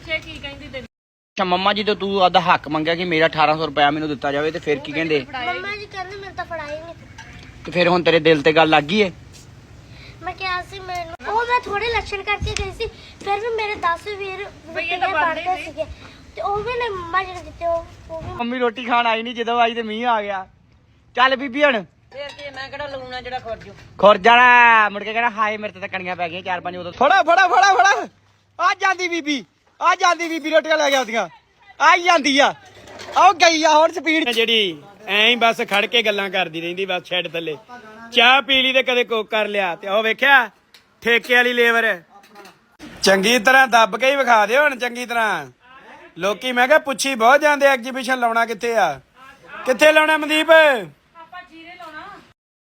ਪੁੱਛੇ ਕੀ ਕਹਿੰਦੀ ਤੈਨੂੰ? ਅੱਛਾ ਮੰਮਾ ਜੀ ਤੋਂ ਤੂੰ ਆਦਾ ਹੱਕ ਮੰਗਿਆ ਕਿ ਮੇਰਾ 1800 ਰੁਪਇਆ ਮੈਨੂੰ ਦਿੱਤਾ ਜਾਵੇ ਤੇ ਫਿਰ ਕੀ ਕਹਿੰਦੇ? ਮੰਮਾ ਜੀ ਕਹਿੰਦੇ ਮੈਨੂੰ ਤਾਂ ਫੜਾਈ ਨਹੀਂ। ਤੇ ਫਿਰ ਹੁਣ ਤੇਰੇ ਦਿਲ ਤੇ ਗੱਲ ਲੱਗ ਗਈ ਏ? ਮੈਂ ਕਿਹਾ ਸੀ ਮੈਨੂੰ ਉਹ ਮੈਂ ਥੋੜੇ ਲੱਛਣ ਕਰਕੇ ਗਈ ਸੀ ਫਿਰ ਵੀ ਮੇਰੇ 10 ਵੀਰ ਬਈ ਇਹ ਤਾਂ ਰੁਪਈਏ ਬਣਦੇ। ਸੀਗੇ ਤੇ ਉਹ ਵੀ ਨੇ ਮੰਮਾ ਜੀ ਨੇ ਦਿੱਤੇ ਉਹ ਉਹ ਵੀ ਮੰਮੀ ਰੋਟੀ ਖਾਣ ਆਈ ਨਹੀਂ ਜਦੋਂ ਆਈ ਤੇ ਮੀਂਹ ਆ ਗਿਆ। ਚੱਲ ਬੀਬੀ ਹੁਣ। ਫੇਰ ਕੀ ਮੈਂ ਕਿਹੜਾ ਲੂਣਾ ਜਿਹੜਾ ਖੁਰਜੂ ਖੁਰ ਜਾਣਾ ਮੁੜ ਕੇ ਕਹਿੰਦਾ ਹਾਏ ਮੇਰੇ ਤੇ ਤਾਂ ਕਣੀਆਂ ਪੈ ਗਈਆਂ ਚਾਰ ਪੰਜ ਉਦੋਂ। ਫੜਾ ਫੜਾ ਫੜਾ ਫੜਾ। ਆ ਜਾਂਦੀ ਬੀਬੀ। ਆ ਜਾਂਦੀ ਬੀਬੀ ਰੋਟੀਆਂ ਲੈ ਕੇ ਆਉਂਦੀਆਂ। ਆ ਜਾਂਦੀ ਆ। ਆਹ ਗਈ ਆ ਹੁਣ ਸਪੀਡ ਜਿਹੜੀ ਐਂ ਹੀ ਬਸ ਖੜ ਕੇ ਗੱਲਾਂ ਕਰਦੀ ਰਹਿੰਦੀ ਬਸ ਛੱਡ ਥੱਲੇ। ਚਾਹ ਪੀ ਲਈ ਤੇ ਕਦੇ ਕੋਕ ਕਰ ਲਿਆ ਤੇ ਉਹ ਵੇਖਿਆ ਠੇਕੇ ਵਾਲੀ ਲੇਬਰ। ਚੰਗੀ ਤਰ੍ਹਾਂ ਦੱਬ ਕੇ ਹੀ ਵਿਖਾ ਦਿਓ ਹੁਣ ਚੰਗੀ ਤਰ੍ਹਾਂ। ਲੋਕੀ ਮੈਂ ਕਿਹਾ ਪੁੱਛੀ ਬਹੁਤ ਜਾਂਦੇ ਐਗਜੀਬਿਸ਼ਨ ਲਾਉਣਾ ਕਿੱਥੇ ਆ? ਕਿੱਥੇ ਲਾਉਣਾ ਮਨਦੀਪ? ਆਪਾਂ ਜੀਰੇ ਲਾਉਣਾ।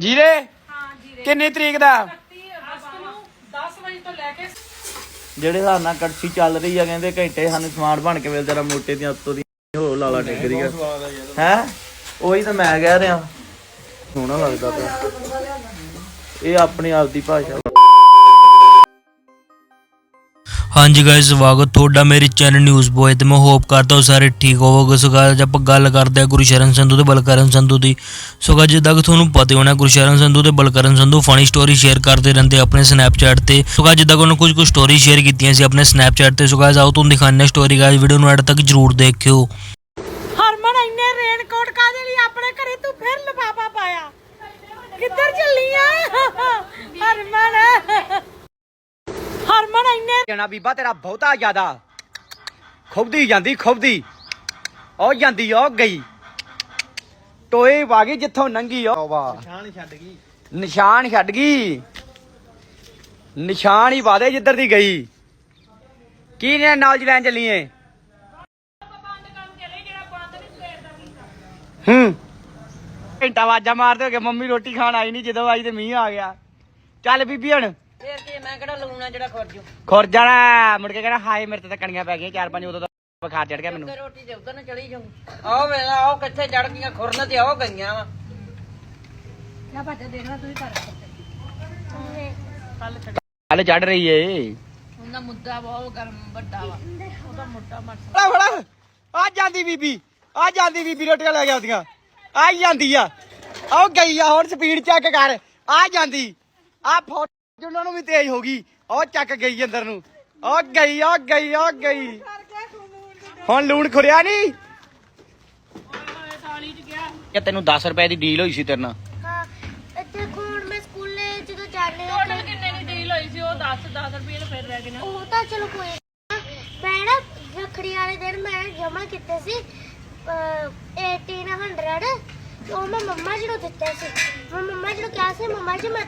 ਜੀਰੇ? ਹਾਂ ਜੀਰੇ। ਕਿੰਨੀ ਤਰੀਕ ਦਾ? 31 ਅਗਸਤ ਨੂੰ 10 ਵਜੇ ਤੋਂ ਲੈ ਕੇ ਜਿਹੜੇ ਹਿਸਾਬ ਨਾਲ ਕੜਛੀ ਚੱਲ ਰਹੀ ਆ ਕਹਿੰਦੇ ਘੰਟੇ ਸਾਨੂੰ ਸਮਾਰਟ ਬਣ ਕੇ ਮਿਲ ਜਰਾ ਮੋਟੇ ਦੀਆਂ ਉੱਤੋਂ ਦੀ ਹੋ ਲਾਲਾ ਟਿਕ ਰਹੀ ਆ। ਹੈ? ਉਹੀ ਤਾਂ ਮੈਂ ਕਹਿ ਰਿਹਾ। ਸੋਹਣਾ ਲੱਗਦਾ ਪਿਆ। ਇਹ ਆਪਣੀ ਆਪ ਦੀ ਭਾਸ਼ਾ ਹਾਂਜੀ ਗਾਇਸ ਸਵਾਗਤ ਤੁਹਾਡਾ ਮੇਰੇ ਚੈਨਲ ਨਿਊਜ਼ ਬੋਏ ਤੇ। ਮੈਂ ਹੋਪ ਕਰਦਾ ਹਾਂ ਸਾਰੇ ਠੀਕ ਹੋਵੋਗੇ। ਸੋ guys, ਆਪਾਂ ਗੱਲ ਕਰਦੇ ਹਾਂ ਗੁਰਸ਼ਰਨ ਸੰਧੂ ਤੇ ਬਲਕਰਨ ਸੰਧੂ ਦੀ। ਸੋ guys, ਜਿੱਦਾਂ ਕਿ ਤੁਹਾਨੂੰ ਪਤਾ ਹੋਣਾ ਗੁਰਸ਼ਰਨ ਸੰਧੂ ਤੇ Balkaran Sandhu funny story share ਕਰਦੇ ਰਹਿੰਦੇ ਆਪਣੇ ਸਨੈਪਚੈਟ ਤੇ। ਸੋ guys, ਜਿੱਦਾਂ ਕਿ ਉਹਨਾਂ ਕੁਝ ਕੁ ਸਟੋਰੀ ਸ਼ੇਅਰ ਕੀਤੀਆਂ ਸੀ ਆਪਣੇ ਸਨੈਪਚੈਟ ਤੇ। ਸੋ guys, ਆਓ ਤੁਹਾਨੂੰ ਦਿਖਾਉਂਦੇ ਸਟੋਰੀ ਗਾਇਸ ਵੀਡੀਓ ਨੂੰ ਐਡ ਤੱਕ ਜਰੂਰ ਦੇਖਿਓ। ਹਰਮਨ ਇੰਨੇ ਰੇਨਕੋਟ ਕਾਦੇ ਲਈ? ਆਪਣੇ ਘਰੇ ਤੂੰ ਫਿਰ ਲਫਾਫਾ ਪਾਇਆ। ਕਿੱਧਰ ਚੱਲੀ ਆ? ਹਰਮਨ। ਜਣਾ ਬੀਬਾ ਤੇਰਾ ਬਹੁਤਾ ਜ਼ਿਆਦਾ। ਖੁਬਦੀ ਜਾਂਦੀ ਖੁਬਦੀ। ਉਹ ਜਾਂਦੀ ਉਹ ਗਈ। ਟੋਏ ਵਾਗੀ ਜਿੱਥੋਂ ਨੰਗੀ ਉਹ ਵਾਹ। ਨਿਸ਼ਾਨ ਛੱਡ ਗਈ। ਨਿਸ਼ਾਨ ਛੱਡ ਗਈ। ਨਿਸ਼ਾਨ ਹੀ ਵਾਦੇ ਜਿੱਧਰ ਦੀ ਗਈ। ਕੀ ਨੇ ਨਾਲ ਚ ਲੈਣ ਚੱਲੀਏ? ਹੂੰ। ਘੰਟਾ ਵਾਜਾ ਮਾਰਦੇ ਹੋਗੇ ਮੰਮੀ ਰੋਟੀ ਖਾਣ ਆਈ ਨਹੀਂ ਜਦੋਂ ਆਈ ਤੇ ਮੀਂਹ ਆ ਗਿਆ। ਚੱਲ ਬੀਬੀ ਹੁਣ। ਮੈਂ ਕਿਹੜਾ ਲੂਣਾ ਜਿਹੜਾ ਖੁਰਜੂ ਖੁਰ ਜਾਣਾ ਮੁੜ ਕੇ ਕਹਿੰਦਾ ਹਾਏ ਮੇਰੇ ਤੇ ਤਾਂ ਕਣੀਆਂ ਪੈ ਗਈਆਂ ਚਾਰ ਪੰਜ ਉਦੋਂ ਦਾ ਬੁਖਾਰ ਚੜ ਗਿਆ ਮੈਨੂੰ। ਤੇ ਰੋਟੀ ਤੇ ਉਧਰ ਨੂੰ ਚਲੀ ਜਾਊਂ। ਆਹ ਵੇਲਾ ਆਹ ਕਿੱਥੇ ਚੜ ਗਈਆਂ ਖੁਰਨ ਤੇ ਆਹ ਗਈਆਂ ਵਾ। ਨਾ ਭੱਜ ਦੇਖਣਾ ਤੁਸੀਂ ਕਰ ਕੱਲ ਕੱਲ ਚੜ ਰਹੀ ਏ। ਉਹਦਾ ਮੁੱਦਾ ਬਹੁਤ ਗਰਮ ਵੱਡਾ ਵਾ। ਉਹਦਾ ਮੋਟਾ ਮਰ ਫੜਾ ਫੜਾ। ਆ ਜਾਂਦੀ ਬੀਬੀ ਆ ਜਾਂਦੀ ਬੀਬੀ ਰੋਟੀਆਂ ਲੈ ਕੇ ਆਉਂਦੀਆਂ। ਆ ਜਾਂਦੀ ਆ। ਉਹ ਗਈ ਆ ਹੁਣ ਸਪੀਡ ਚੈੱਕ ਕਰ। ਆ ਜਾਂਦੀ। ਆ ਫੋਰਚੂਨਰ ਨੂੰ ਵੀ ਤੇਜ਼ ਹੋ ਗਈ ਉਹ ਚੱਕ ਗਈ ਅੰਦਰ ਨੂੰ। ਉਹ ਗਈ ਉਹ ਗਈ ਉਹ ਗਈ। ਹੁਣ ਲੂਣ ਖੁਰਿਆ ਨਹੀਂ। ਕਿ ਤੈਨੂੰ 10 ਰੁਪਏ ਦੀ ਡੀਲ ਹੋਈ ਸੀ ਤੇਰੇ ਨਾਲ? ਹਾਂ ਇੱਥੇ ਹੁਣ ਮੈਂ ਸਕੂਲੇ ਜਦੋਂ ਜਾਂਦੇ ਆ ਟੋਟਲ ਕਿੰਨੇ ਦੀ ਡੀਲ ਹੋਈ ਸੀ? ਉਹ 10 10 ਰੁਪਏ ਦੇ ਫਿਰ ਰਹਿ ਗਏ ਨਾ। ਉਹ ਤਾਂ ਚਲੋ ਕੋਈ। ਮੈਂ ਨਾ ਰੱਖੜੀ ਵਾਲੇ ਦਿਨ ਮੈਂ ਜਮਾ ਕੀਤੇ ਸੀ ਅਹ, 1800 ਤੇ ਉਹ ਮੈਂ ਮੰਮਾ ਜੀ ਨੂੰ ਦਿੱਤੇ ਸੀ। ਮੈਂ ਮੰਮਾ ਜੀ ਨੂੰ ਕਿਹਾ ਸੀ ਮੰਮਾ ਜੀ ਮੈਂ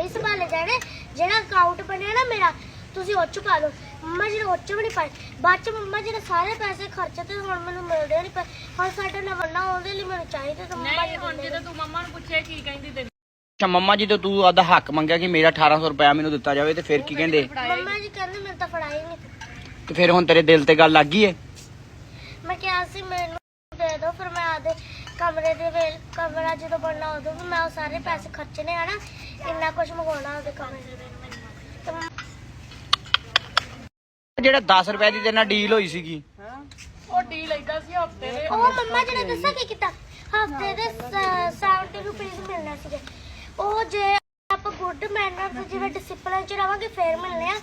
ਨਹੀਂ ਸੰਭਾਲੇ ਜਾਣੇ। ਜਿਹੜਾ ਅਕਾਊਂਟ ਬਣਿਆ ਨਾ ਮੇਰਾ ਤੁਸੀਂ ਉਹ ਚ ਪਾ ਲਓ। ਮੰਮਾ ਜੀ ਨੇ ਉਹ ਚ ਵੀ ਨਹੀਂ ਪਾਏ। ਬਾਅਦ ਚ ਮੰਮਾ ਜੀ ਨੇ ਸਾਰੇ ਪੈਸੇ ਖਰਚੇ ਤੇ ਹੁਣ ਮੈਨੂੰ ਮਿਲਦੇ ਨਹੀਂ ਪਏ। ਹੁਣ ਸਾਡਾ ਨਵੰਨਾ ਉਹਦੇ ਲਈ ਮੈਨੂੰ ਚਾਹੀਦਾ ਤਾਂ ਮੰਮਾ ਜੀ ਨਹੀਂ ਹੁਣ ਜਦੋਂ ਤੂੰ ਮੰਮਾ ਨੂੰ ਪੁੱਛੇ ਕੀ ਕਹਿੰਦੀ ਤੈਨੂੰ? ਅੱਛਾ ਮੰਮਾ ਜੀ ਤੋਂ ਤੂੰ ਆਦਾ ਹੱਕ ਮੰਗਿਆ ਕਿ ਮੇਰਾ 1800 ਰੁਪਇਆ ਮੈਨੂੰ ਦਿੱਤਾ ਜਾਵੇ ਤੇ ਫਿਰ ਕੀ ਕਹਿੰਦੇ। ਮੰਮਾ ਜੀ ਕਹਿੰਦੇ ਮੈਨੂੰ ਤਾਂ ਫੜਾਈ ਨਹੀਂ ਤੇ। ਫਿਰ ਹੁਣ ਤੇਰੇ ਦਿਲ ਤੇ ਗੱਲ ਲੱਗ ਗਈ ਏ? ਮੈਂ ਕਿਹਾ ਸੀ ਮੈਨੂੰ ਦੇ ਦਿਓ ਫਿਰ ਮੈਂ ਆਦੇ ਕਮਰੇ ਦੇ ਵੇਲ ਕਮਰਾ ਜਦੋਂ ਬਣਨਾ ਉਦੋਂ ਵੀ ਮੈਂ ਉਹ ਸਾਰੇ ਪੈਸੇ ਖਰਚਣੇ ਆ ਨਾ ਇੰਨਾ ਕੁਝ ਮੰਗਵਾਉਣਾ ਉਹਦੇ ਕਮਰੇ ਦੇ ਵਿੱਚ ਤੇ ਮ- ਜਿਹੜਾ 10 ਰੁਪਏ ਦੀ ਤੇਰੇ ਨਾਲ ਡੀਲ ਹੋਈ ਸੀਗੀ? ਉਹ ਡੀਲ ਏਦਾਂ ਸੀ ਹਫ਼ਤੇ ਦੇ ਉਹ ਮੰਮਾ ਜੀ ਨੇ ਦੱਸਿਆ ਕੀ ਕੀਤਾ? ਹਫ਼ਤੇ ਦੇ 70 ਰੁਪਏ ਮਿਲਣੇ ਸੀਗੇ। ਉਹ ਜੇ ਆਪਾਂ ਗੁੱਡ ਮੈਨਰ ਤੇ ਜਿਵੇਂ ਡਿਸਪਲਿਨ ਚ ਰਵਾਂਗੇ ਫੇਰ ਮਿਲਣੇ ਆ।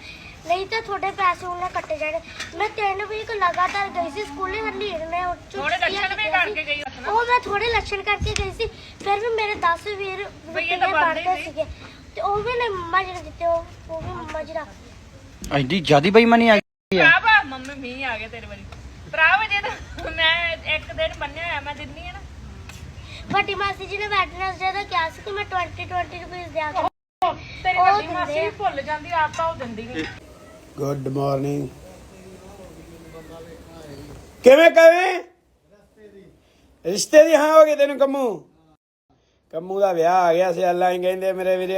ਨਹੀਂ ਤਾਂ ਤੁਹਾਡੇ ਪੈਸੇ ਉਹਨਾਂ ਕੱਟੇ ਜਾਣੇ। ਮੈਂ ਤਿੰਨ ਵੀਕ ਲਗਾਤਾਰ ਗਈ ਸੀ ਸਕੂਲੇ ਹਰਲੀਨ ਨੇ ਉਹ 'ਚੋਂ ਥੋੜੇ ਛੁੱਟੀਆਂ ਲੱਛਣ ਵੀ ਕੀਤੀਆਂ ਕਰਕੇ। ਗਈ ਉਹ ਮੈਂ ਥੋੜੇ ਲੱਛਣ ਕਰਕੇ ਗਈ ਸੀ ਫਿਰ ਵੀ ਮੇਰੇ 10 ਵੀਰ ਤਾਂ ਬਣਦੇ। ਸੀਗੇ। ਤੇ ਉਹ ਵੀ ਨੇ ਮੰਮਾ ਜੀ ਨੇ ਦਿੱਤੇ ਉਹ ਉਹ ਵੀ ਮੰਮਾ ਜੀ ਰੱਖ ਐਡੀ ਜਿਆਦੀ ਬੇਈਮਾਨੀ ਆ ਗਈ ਆ। ਭਰਾਵਾ ਮੰਮੀ ਮੀਂਹ ਆ ਗਿਆ ਤੇਰੇ ਵਾਰੀ। ਭਰਾਵਾ ਜੇ ਤਾਂ ਮੈਂ ਇੱਕ ਦਿਨ ਬੰਨਿਆ ਹੋਇਆ ਮੈਂ ਦਿੰਨੀ ਆ ਨਾ। ਵੱਡੀ ਮਾਸੀ ਜੀ ਨੇ ਵੈਟਨਸ ਡੇ ਦਾ ਕਿਹਾ ਸੀ ਕਿ ਮੈਂ 20 20 ਰੁਪਏ ਦਿਆ ਕਰਾਂ ਤੇਰੀ ਉਹ ਵੱਡੀ ਦਿੰਦੇ ਮਾਸੀ ਆ। ਵੀ ਭੁੱਲ ਜਾਂਦੀ ਆਪ ਤਾਂ ਉਹ ਦਿੰਦੀ ਨਹੀਂ ਗੁੱਡ ਮਾਰਨਿੰਗ ਕਿਵੇਂ ਕਵੇਂ? ਰਿਸ਼ਤੇ ਦੀ ਹਾਂ ਹੋ ਗਈ ਤੈਨੂੰ ਕੰਮੂ? ਕੰਮੂ ਦਾ ਵਿਆਹ ਆ ਗਿਆ ਸੀ ਅੱਲਾ ਹੀ ਕਹਿੰਦੇ ਮੇਰੇ ਵੀਰੇ।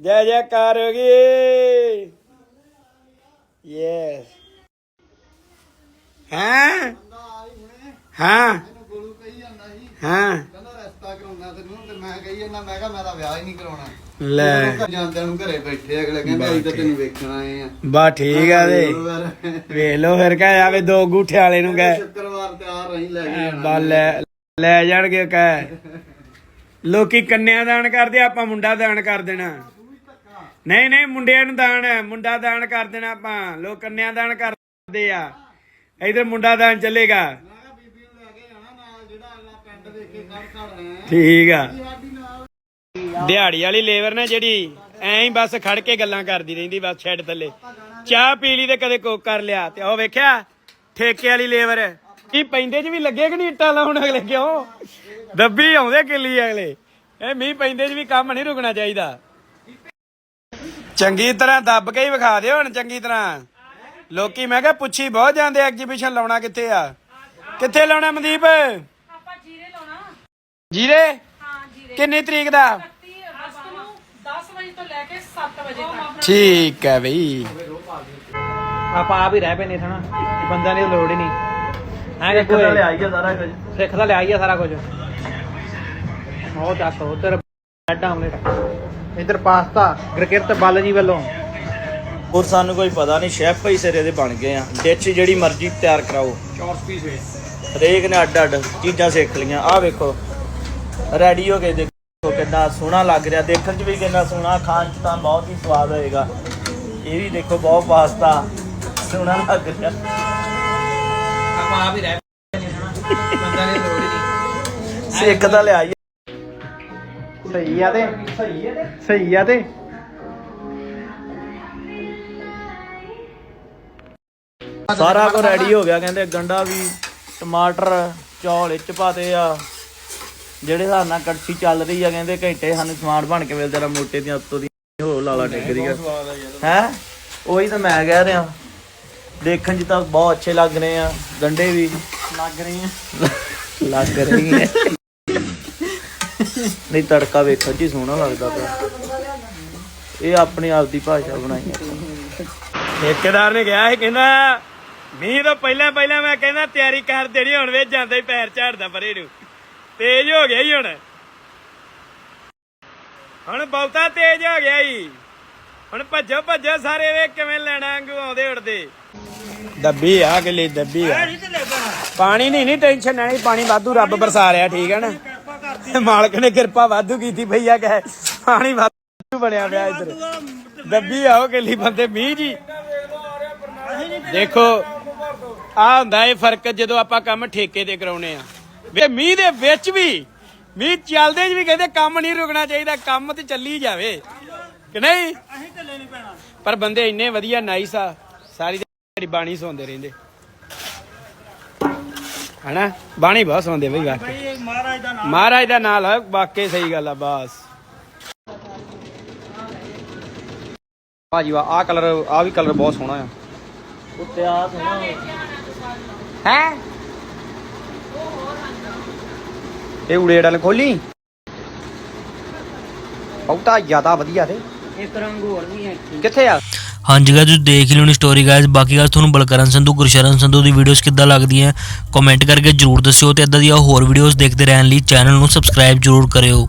ਜੈ ਜੈਕਾਰ ਹੋ ਗਈ। ਯੈਸ ਹਾਂ? ਹਾਂ? ਹਾਂ? ਕਹਿੰਦਾ ਰਸਤਾ ਕਰਾਉਣਾ ਤੈਨੂੰ ਤੇ ਮੈਂ ਕਹੀ ਜਾਂਦਾ ਮੈਂ ਕਿਹਾ ਮੈਂ ਤਾਂ ਵਿਆਹ ਹੀ ਨਹੀਂ ਕਰਾਉਣਾ। ਲੈ। ਜਾਂਦਿਆਂ ਨੂੰ ਘਰੇ ਬੈਠੇ ਅਗਲੇ ਕਹਿੰਦੇ ਅਸੀਂ ਤਾਂ ਤੈਨੂੰ ਵੇਖਣ ਆਏ ਆ। ਬਾ ਠੀਕ ਆ ਤੇ ਵੇਖ ਲੋ ਫਿਰ ਕਹ ਆਵੇ ਦੋ ਗੂਠੇ ਵਾਲੇ ਨੂੰ ਕਹੇ। ਸ਼ੁੱਕਰਵਾਰ ਤੇ ਆ ਰਹੀ ਲੈ ਕੇ ਬਾ ਲੈ ਲੈ ਜਾਣਗੇ ਕਹੇ। ਲੋਕੀ ਕੰਨਿਆ ਦਾਨ ਕਰਦੇ ਆਪਾਂ ਮੁੰਡਾ ਦਾਨ ਕਰ ਦੇਣਾ। ਨਹੀਂ ਨਹੀਂ ਮੁੰਡਿਆਂ ਨੂੰ ਦਾਨ ਹੈ ਮੁੰਡਾ ਦਾਨ ਕਰ ਦੇਣਾ ਆਪਾਂ। ਲੋਕ ਕੰਨਿਆ ਦਾਨ ਕਰਦੇ ਆ। ਇਧਰ ਮੁੰਡਾ ਦਾਨ ਚੱਲੇਗਾ। ਠੀਕ ਆ। ਦਿਹਾੜੀ ਵਾਲੀ ਲੇਬਰ ਨੇ ਜਿਹੜੀ ਐਂ ਹੀ ਬਸ ਖੜ ਕੇ ਗੱਲਾਂ ਕਰਦੀ ਰਹਿੰਦੀ ਬਸ ਛੱਡ ਥੱਲੇ। ਚਾਹ ਪੀ ਲਈ ਤੇ ਕਦੇ ਕੋਕ ਕਰ ਲਿਆ। ਤੇ ਉਹ ਵੇਖਿਆ ਠੇਕੇ ਵਾਲੀ ਲੇਬਰ। ਕੀ ਪੈਂਦੇ 'ਚ ਵੀ ਲੱਗੇ ਕਿ ਨਹੀਂ ਇੱਟਾਂ ਲਾਉਣ ਅਗਲੇ ਕਿਉਂ? ਦੱਬੀ ਆਉਂਦੇ ਕਿੱਲੀ ਅਗਲੇ। ਇਹ ਮੀਂਹ ਪੈਂਦੇ 'ਚ ਵੀ ਕੰਮ ਨਹੀਂ ਰੁਕਣਾ ਚਾਹੀਦਾ। ਚੰਗੀ ਤਰ੍ਹਾਂ ਦੱਬ ਕੇ ਹੀ ਵਿਖਾ ਦਿਓ ਹੁਣ ਚੰਗੀ ਤਰ੍ਹਾਂ। ਲੋਕੀ ਮੈਂ ਕਿਹਾ ਪੁੱਛੀ ਬਹੁਤ ਜਾਂਦੇ ਐਗਜੀਬਿਸ਼ਨ ਲਾਉਣਾ ਕਿੱਥੇ ਆ? ਕਿੱਥੇ ਲਾਉਣਾ ਮਨਦੀਪ? ਆਪਾਂ ਜੀਰੇ ਲਾਉਣਾ। ਜੀਰੇ? ਹਾਂ ਜੀਰੇ। ਕਿੰਨੀ ਤਰੀਕ ਦਾ 30 ਅਗਸਤ ਨੂੰ 10 ਵਜੇ ਤੋਂ ਲੈ ਕੇ 7 ਵਜੇ ਤੱਕ ਠੀਕ ਹੈ ਬਈ। ਆਪਾਂ ਆਪ ਹੀ ਰਹਿ ਪੈਨੇ ਥਣਾ ਬੰਦਿਆਂ ਦੀ ਲੋੜ ਹੀ ਨਹੀਂ। ਹੈ ਕਿ ਤਾਂ ਲਿਆਈ ਆ ਸਾਰਾ ਕੁਝ। ਸਿੱਖ ਦਾ ਲਿਆਈ ਆ ਸਾਰਾ ਕੁਝ। ਉਹ ਚੱਕ ਉਧਰ ਬ੍ਰੈਡ ਆਮਲੇਟ ਇੱਧਰ ਪਾਸਤਾ ਗ੍ਰਕਿਰਤ ਬੱਲ ਜੀ ਵੱਲੋਂ। ਹੋਰ ਸਾਨੂੰ ਕੋਈ ਪਤਾ ਨਹੀਂ ਸ਼ੈਫ ਹੀ ਸਿਰੇ ਦੇ ਬਣ ਗਏ ਆ। ਡਿਸ਼ ਜਿਹੜੀ ਮਰਜ਼ੀ ਤਿਆਰ ਕਰਾਓ। ਹਰੇਕ ਨੇ ਅੱਡ ਅੱਡ ਚੀਜ਼ਾਂ ਸਿੱਖ ਲਈਆਂ। ਆਹ ਵੇਖੋ ਰੈਡੀ ਹੋ ਕੇ ਦੇਖੋ ਕਿੰਨਾ ਸੋਹਣਾ ਲੱਗ ਰਿਹਾ। ਦੇਖਣ 'ਚ ਵੀ ਕਿੰਨਾ ਸੋਹਣਾ ਖਾਣ 'ਚ ਤਾਂ ਬਹੁਤ ਹੀ ਸਵਾਦ ਹੋਏਗਾ। ਇਹ ਵੀ ਦੇਖੋ ਬਹੁਤ ਪਾਸਤਾ ਸੋਹਣਾ ਲੱਗ ਰਿਹਾ। ਆਪਾਂ ਆਪ ਹੀ ਰਹਿ ਪੈਨੇ ਥਣਾ ਬੰਦਿਆਂ ਦੀ ਲੋੜ ਹੀ ਨਹੀਂ। ਸਿੱਖ ਤਾਂ ਲਿਆਈ। ਸਹੀ ਆ ਤੇ। ਸਹੀ ਆ ਤੇ। ਸਹੀ ਆ ਤੇ। ਸਾਰਾ ਕੁਝ ਰੈਡੀ ਹੋ ਗਿਆ। ਕਹਿੰਦੇ ਗੰਡਾ ਵੀ ਟਮਾਟਰ ਚੌਲ ਇੱਚ ਪਾਤੇ ਆ। ਜਿਹੜੇ ਹਿਸਾਬ ਨਾਲ ਕੜਛੀ ਚੱਲ ਰਹੀ ਆ ਕਹਿੰਦੇ ਘੰਟੇ ਸਾਨੂੰ ਸਮਾਨ ਬਣ ਕੇ ਮਿਲਦਾ ਰਾ ਮੋਟੇ ਦੀਆਂ ਉੱਤੋਂ ਦੀ ਹੋ ਲਾਲਾ ਟਿਕਦੀ ਆ। ਹੈ? ਉਹੀ ਤਾਂ ਮੈਂ ਕਹਿ ਰਿਹਾ। ਦੇਖਣ 'ਚ ਤਾਂ ਬਹੁਤ ਅੱਛੇ ਲੱਗ ਰਹੇ ਆ ਗੰਡੇ ਵੀ। ਲੱਗ ਰਹੀ ਆ। ਲੱਗ ਰਹੀ ਹੈ ਨਹੀਂ ਤੜਕਾ ਵੇਖਣ 'ਚ ਹੀ ਸੋਹਣਾ ਲੱਗਦਾ ਪਿਆ। ਇਹ ਆਪਣੀ ਆਪ ਦੀ ਭਾਸ਼ਾ ਬਣਾਈ ਹੈ ਠੇਕੇਦਾਰ ਨੇ ਕਿਹਾ ਸੀ ਕਹਿੰਦਾ ਮੀਂਹ ਤੋਂ ਪਹਿਲਾਂ ਪਹਿਲਾਂ ਮੈਂ ਕਹਿੰਦਾ ਤਿਆਰੀ ਕਰ ਦੇਣੀ ਹੁਣ ਵੇ ਜਾਂਦਾ ਹੀ ਪੈਰ ਝਾੜਦਾ ਪਰੇ ਨੂੰ। ਤੇਜ਼ ਹੋ ਗਿਆ ਹੀ ਹੁਣ। ਹੁਣ ਬਹੁਤਾ ਤੇਜ਼ ਹੋ ਗਿਆ ਹੀ ਹੁਣ ਭੱਜੋ ਭੱਜੋ ਸਾਰੇ ਵੇ ਕਿਵੇਂ ਲੈਣਾ ਵਾਂਗੂ ਆਉਂਦੇ ਉੜਦੇ। ਦੱਬੀ ਆ ਅਗਲੀ ਦੱਬੀ ਆ। ਪਾਣੀ ਨਹੀਂ ਨਹੀਂ ਟੈਨਸ਼ਨ ਨਹੀਂ ਪਾਣੀ ਵਾਧੂ ਰੱਬ ਬਰਸਾ ਰਿਹਾ ਠੀਕ ਹੈ ਨਾ? ਮਾਲਕ ਨੇ ਕਿਰਪਾ ਵਾਧੂ ਕੀਤੀ ਭਈਆ ਕਹੇ ਪਾਣੀ ਵਾਧੂ ਬਣਿਆ ਪਿਆ ਇੱਧਰ। ਦੱਬੀ ਆਓ ਕਿੱਲੀ ਬੰਦੇ ਮੀਂਹ ਜੀ। ਦੇਖੋ ਆ ਹੁੰਦਾ ਇਹ ਫ਼ਰਕ ਜਦੋਂ ਆਪਾਂ ਕੰਮ ਠੇਕੇ ਤੇ ਕਰਾਉਨੇ ਆ। ਵੇ ਮੀਂਹ ਦੇ ਵਿੱਚ ਵੀ ਮੀਂਹ ਚੱਲਦੇ 'ਚ ਵੀ ਕਹਿੰਦੇ ਕੰਮ ਨਹੀਂ ਰੁਕਣਾ ਚਾਹੀਦਾ ਕੰਮ ਤੇ ਚੱਲੀ ਜਾਵੇ। ਕਿ ਨਹੀਂ? ਅਸੀਂ ਢੱਲੇ ਨਹੀਂ ਪੈਣਾ। ਪਰ ਬੰਦੇ ਇੰਨੇ ਵਧੀਆ ਨਾਈਸ ਆ ਸਾਰੀ ਦਿਹਾੜੀ ਬਾਣੀ ਸੌਂਦੇ ਰਹਿੰਦੇ। ਹਨਾ? ਬਾਣੀ ਬਹੁਤ ਸੌਂਦੇ ਬਈ ਵਾਕਈ। ਮਹਾਰਾਜ ਦਾ ਨਾਮ। ਮਹਾਰਾਜ ਦਾ ਨਾਮ ਹੈ ਵਾਕਈ ਸਹੀ ਗੱਲ ਆ ਬਸ। ਭਾਜੀ ਆ ਕਲਰ ਆ ਵੀ ਕਲਰ ਬਹੁਤ ਸੋਹਣਾ ਆ। ਉੱਤੇ ਆ ਸੋਹਣਾ। ਹੈ? ਇਹ ਉੜੇੜਾ ਨੇ ਖੋਲੀ। ਬਹੁਤਾ ਜ਼ਿਆਦਾ ਵਧੀਆ ਤੇ। ਇੱਕ ਰੰਗ ਹੋਰ ਵੀ ਹੈ ਕਿੱਥੇ ਆ? ਹਾਂਜੀ ਗਾਇਸ ਤੁਸੀਂ ਦੇਖ ਲਿਓ ਨੀ ਸਟੋਰੀ ਗਾਇਸ ਬਾਕੀ ਗੱਲ ਤੁਹਾਨੂੰ ਬਲਕਰਨ ਸੰਧੂ ਗੁਰਸ਼ਰਨ ਸੰਧੂ ਦੀ ਵੀਡੀਓਜ਼ ਕਿੱਦਾਂ ਲੱਗਦੀਆਂ ਕਮੈਂਟ ਕਰਕੇ ਜਰੂਰ ਦੱਸਿਓ ਤੇ ਇਦਾਂ ਦੀਆਂ ਹੋਰ ਵੀਡੀਓਜ਼ ਦੇਖਦੇ ਰਹਿਣ ਲਈ ਚੈਨਲ ਨੂੰ ਸਬਸਕ੍ਰਾਈਬ ਜਰੂਰ ਕਰਿਓ।